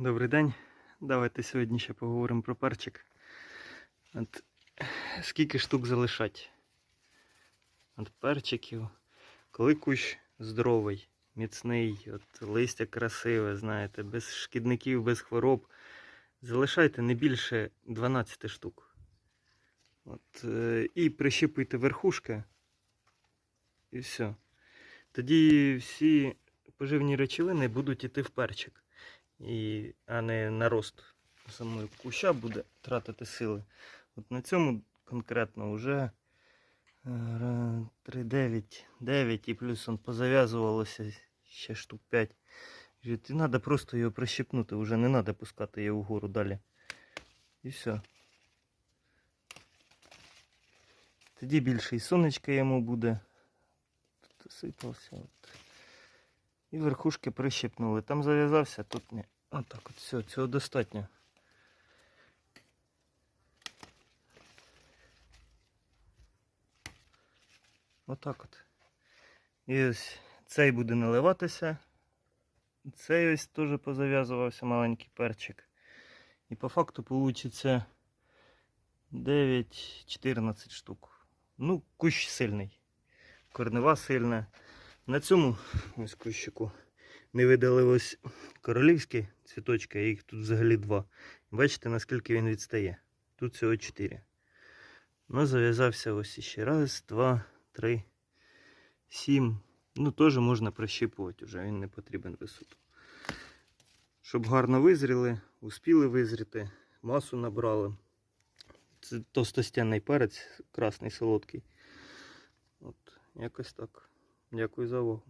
Добрий день. Давайте сьогодні ще поговоримо про перчик. От, скільки штук залишать? От перчиків. Коли кущ здоровий, міцний, от листя красиве, знаєте, без шкідників, без хвороб. Залишайте не більше 12 штук. От, е, і прищіпуйте верхушки. І все. Тоді всі поживні речовини будуть іти в перчик і, а не на рост самої куща буде тратити сили. От на цьому конкретно вже 3, 9, 9 і плюс он позав'язувалося ще штук 5. І треба просто його прищепнути, вже не треба пускати його вгору далі. І все. Тоді більше і сонечка йому буде. Тут осипався. І верхушки прищепнули. Там зав'язався, тут ні. Отак от все, цього достатньо. Отак от. І ось цей буде наливатися. Цей ось теж позав'язувався маленький перчик. І по факту вийде 9-14 штук. Ну, кущ сильний. Корнева сильна. На цьому ось кущику не видали ось королівські цвіточки, а їх тут взагалі два. Бачите, наскільки він відстає. Тут всього чотири. Ну, зав'язався ось іще раз, два, три, сім. Ну, теж можна прищіпувати вже, він не потрібен висоту. Щоб гарно визріли, успіли визріти, масу набрали. Це товстостянний перець, красний солодкий. От, якось так. Дякую за увагу.